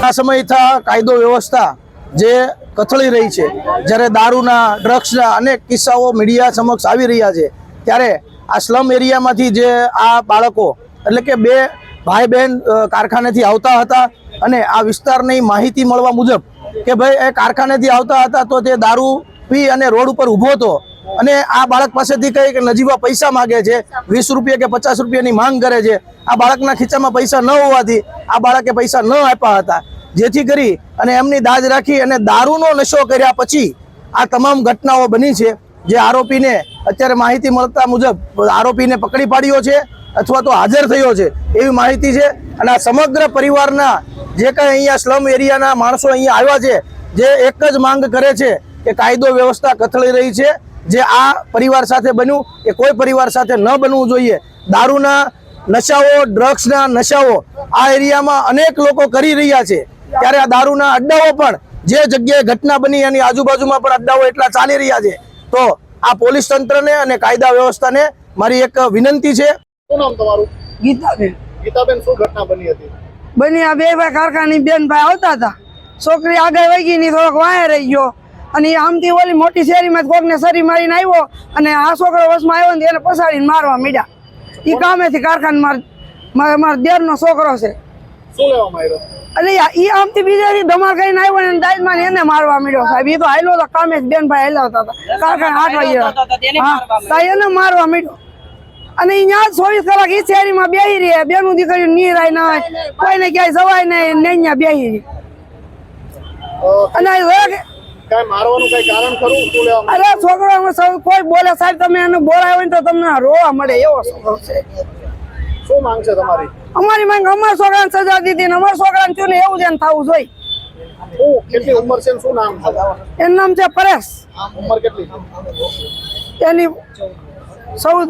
ઘણા સમયથી કાયદો વ્યવસ્થા જે કથળી રહી છે. જ્યારે દારૂના ડ્રગ્સના અનેક કિસ્સાઓ મીડિયા સમક્ષ આવી રહ્યા છે. ત્યારે આ સ્લમ એરિયામાંથી જે આ બાળકો, એટલે કે બે ભાઈ બહેન કારખાનેથી આવતા હતા અને આ વિસ્તારની માહિતી મળવા મુજબ કે ભાઈ એ કારખાનેથી આવતા હતા તો તે દારૂ પી અને રોડ ઉપર ઊભો હતો. અને આ બાળક પાસેથી કઈ કે નજીવા પૈસા માગે છે, વીસ રૂપિયા કે પચાસ રૂપિયાની માંગ કરે છે. આ બાળકના ખીચામાં પૈસા ન હોવાથી આ બાળકે પૈસા ન આપ્યા હતા. જેથી કરી અને એમની દાજ રાખી અને દારૂનો નશો કર્યા પછી આ તમામ ઘટનાઓ બની છે. જે આરોપીને અત્યારે માહિતી મળતા મુજબ આરોપીને પકડી પાડ્યો છે અથવા તો હાજર થયો છે એવી માહિતી છે. અને આ સમગ્ર પરિવારના જે કંઈ અહીંયા સ્લમ એરિયાના માણસો અહીંયા આવ્યા છે, જે એક જ માંગ કરે છે કે કાયદો વ્યવસ્થા કથળી રહી છે. જે આ પરિવાર સાથે બન્યું એ કોઈ પરિવાર સાથે ન બનવું જોઈએ. દારૂના નશાઓ ડ્રગ્સના નશાઓ આ એરિયામાં અનેક લોકો કરી રહ્યા છે. ત્યારે આ દારૂના અડ્ડાઓ પણ જે જગ્યાએ ઘટના બની એની આજુબાજુમાં પણ અડ્ડાઓ એટલા ચાલી રહ્યા છે. તો આ પોલીસ તંત્રને અને કાયદા વ્યવસ્થાને મારી એક વિનંતી છે. શું નામ તમારું? ગીતાબેન. ગીતાબેન શું ઘટના બની હતી? બની આ બે ભાઈ કારખાની બેન ભાઈ આવતા હતા. છોકરી આગળ વહી ગઈ ની થોડોક વાય રહી ગયો. અને આમથી ઓલી મોટી શેરીમાં કોકને સરી મારીને આવ્યો અને આ છોકરો વસમાં આવ્યો ને એને પસાડીને મારવા મીડ્યા. એ કામેથી કારખાને માર મારા મારા દેરનો છોકરો છે. અને ઈ આમથી બીજાથી ધમાલ કરીને આવ્યો ને દાજમાં માં એને મારવા મીડ્યો સાહેબ. એ તો હાલ્યો તો કામે બેન ભાઈ હલાવતા હતા. કારખાને આઠ વાગે. હા એને મારવા મીડ્યો. અને અહીંયા ચોવીસ કલાક ઈ શેરીમાં બેહી રહે. બેનું નીર નીરાય ના હોય. કોઈને ક્યાંય જવાય નહીં ને અહીંયા બેહી રહી. અને કાંઈ મારવાનું કઈ કારણ ખરું? શું લેવા અરે છોકરો અમે સૌ કોઈ બોલે સાહેબ તમે એને બોલાય હોય તો તમને રોવા મળે એવો છોકરો છે. શું માંગ છે તમારી? અમારી માંગ અમારા છોકરાને સજા દીધી ને અમારા છોકરાને થયું ને એવું જ એને થવું જોઈએ. કેટલી ઉંમર છે શું નામ છે? એનું નામ છે પરેશ. ઉંમર કેટલી એની ચૌદ